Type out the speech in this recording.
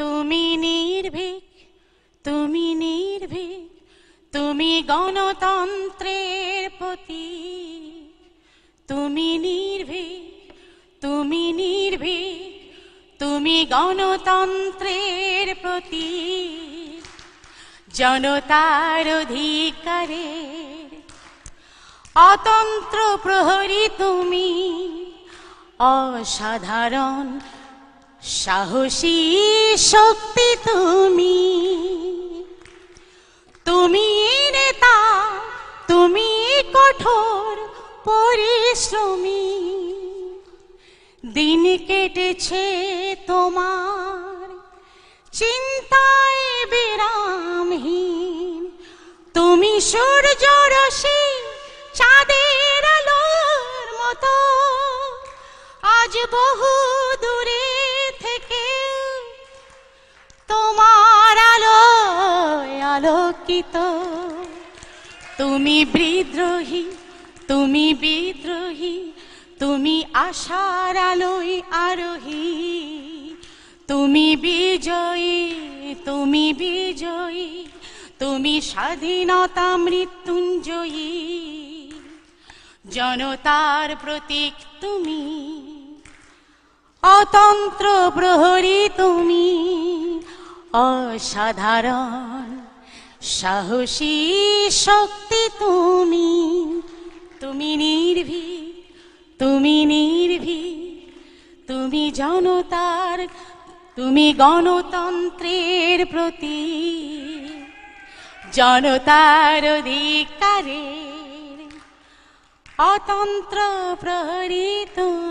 তুমি নির্ভীক তুমি নির্ভীক, তুমি গণতন্ত্রের প্রতি তুমি নির্ভীক তুমি নির্ভীক, তুমি গণতন্ত্রের প্রতি জনতার অধিকারের অতন্ত্র প্রহরী তুমি, অসাধারণ সাহসী শক্তি তুমি। তুমি নেতা, তুমি কঠোর পরিশ্রমী। দিন কেটেছে তোমার চিন্তায় বিরামহীন। তুমি সূর্য রশ্মি চাঁদের আলোর মতো। আজ বহু আলোকিত তুমি বিদ্রোহী তুমি বিদ্রোহী, তুমি আশার আলোয় আরোহী। তুমি বিজয়ী তুমি বিজয়ী, তুমি স্বাধীনতা মৃত্যুঞ্জয়ী। জনতার প্রতীক তুমি, অতন্ত্র প্রহরী তুমি, অসাধারণ সাহসী শক্তি তুমি। তুমি নির্ভীক তুমি নির্ভীক, তুমি জনতার, তুমি গণতন্ত্রের প্রতি জনতার অধিকারের অতন্ত্র প্রহরী তুমি।